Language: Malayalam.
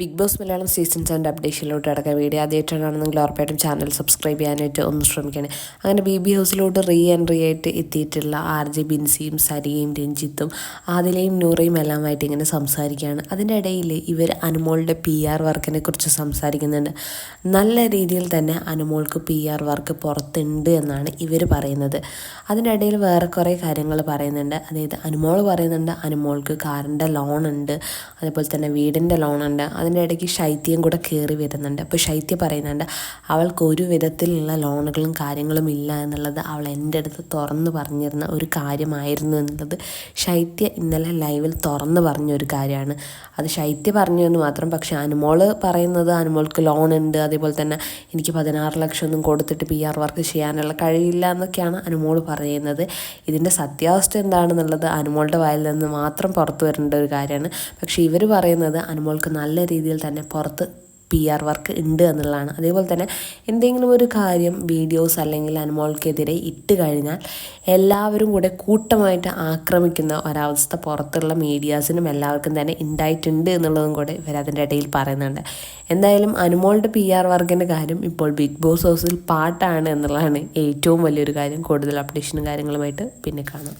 ബിഗ് ബോസ് മലയാളം സീസൺ സെവന്റെ അപ്ഡേഷനിലോട്ട് അടക്കം വീഡിയോ ആദ്യമായിട്ടാണെന്നെങ്കിൽ ഉറപ്പായിട്ടും ചാനൽ സബ്സ്ക്രൈബ് ചെയ്യാനായിട്ട് ഒന്ന് ശ്രമിക്കണേ. അങ്ങനെ ബി ബി ഹൗസിലോട്ട് റീ എൻട്രി ആയിട്ട് എത്തിയിട്ടുള്ള ആർ ജെ ബിൻസിയും സരിയും രഞ്ജിത്തും ആദിലയും നൂറയും എല്ലാമായിട്ട് ഇങ്ങനെ സംസാരിക്കുകയാണ്. അതിന്റെ ഇടയിൽ ഇവർ അനുമോളുടെ പി ആർ വർക്കിനെ കുറിച്ച് സംസാരിക്കുന്നുണ്ട്. നല്ല രീതിയിൽ തന്നെ അനുമോൾക്ക് പി ആർ വർക്ക് പുറത്തുണ്ട് എന്നാണ് ഇവർ പറയുന്നത്. അതിനിടയിൽ വേറെ കുറേ കാര്യങ്ങൾ പറയുന്നുണ്ട്. അതായത് അനുമോൾ പറയുന്നുണ്ട് അനുമോൾക്ക് കാറിന്റെ ലോൺ ഉണ്ട്. അതേപോലെ തന്നെ വീടിന്റെ ലോൺ ഉണ്ട്. അതിന്റെ ഇടയ്ക്ക് ശൈത്യം കൂടെ കയറി വരുന്നുണ്ട്. അപ്പോൾ ശൈത്യം പറയുന്നുണ്ട് അവൾക്ക് ഒരു വിധത്തിലുള്ള ലോണുകളും കാര്യങ്ങളും ഇല്ല എന്നുള്ളത് അവൾ എന്റെ അടുത്ത് തുറന്ന് പറഞ്ഞിരുന്ന ഒരു കാര്യമായിരുന്നു എന്നുള്ളത് ശൈത്യ ഇന്നലെ ലൈവിൽ തുറന്ന് പറഞ്ഞ ഒരു കാര്യമാണ്. അത് ശൈത്യ പറഞ്ഞു എന്ന് മാത്രം പക്ഷെ അനുമോൾ പറയുന്നത് അനുമോൾക്ക് ലോൺ ഉണ്ട് അതേപോലെ തന്നെ എനിക്ക് പതിനാറ് ലക്ഷം ഒന്നും കൊടുത്തിട്ട് പി ആർ വർക്ക് ചെയ്യാനുള്ള കഴിയില്ല എന്നൊക്കെയാണ് അനുമോൾ പറയുന്നത്. ഇതിന്റെ സത്യാവസ്ഥ എന്താണെന്നുള്ളത് അനുമോളുടെ വായിൽ നിന്ന് മാത്രം പുറത്തു വരേണ്ട ഒരു കാര്യമാണ്. പക്ഷേ ഇവർ പറയുന്നത് അനുമോൾക്ക് നല്ല രീതിയിൽ തന്നെ പുറത്ത് പി ആർ വർക്ക് ഉണ്ട് എന്നുള്ളതാണ്. അതേപോലെ തന്നെ എന്തെങ്കിലും ഒരു കാര്യം വീഡിയോസ് അല്ലെങ്കിൽ അനുമോൾക്കെതിരെ ഇട്ട് കഴിഞ്ഞാൽ എല്ലാവരും കൂടെ കൂട്ടമായിട്ട് ആക്രമിക്കുന്ന ഒരവസ്ഥ പുറത്തുള്ള മീഡിയാസിനും എല്ലാവർക്കും തന്നെ ഉണ്ടായിട്ടുണ്ട് എന്നുള്ളതും കൂടെ ഇവർ അതിന്റെ ഇടയിൽ പറയുന്നുണ്ട്. എന്തായാലും അനുമോളുടെ പി ആർ വർക്കിന്റെ കാര്യം ഇപ്പോൾ ബിഗ് ബോസ് ഹൗസിൽ പാട്ടാണ് എന്നുള്ളതാണ് ഏറ്റവും വലിയൊരു കാര്യം. കൂടുതൽ അപ്ഡേഷനും കാര്യങ്ങളുമായിട്ട് പിന്നെ കാണാം.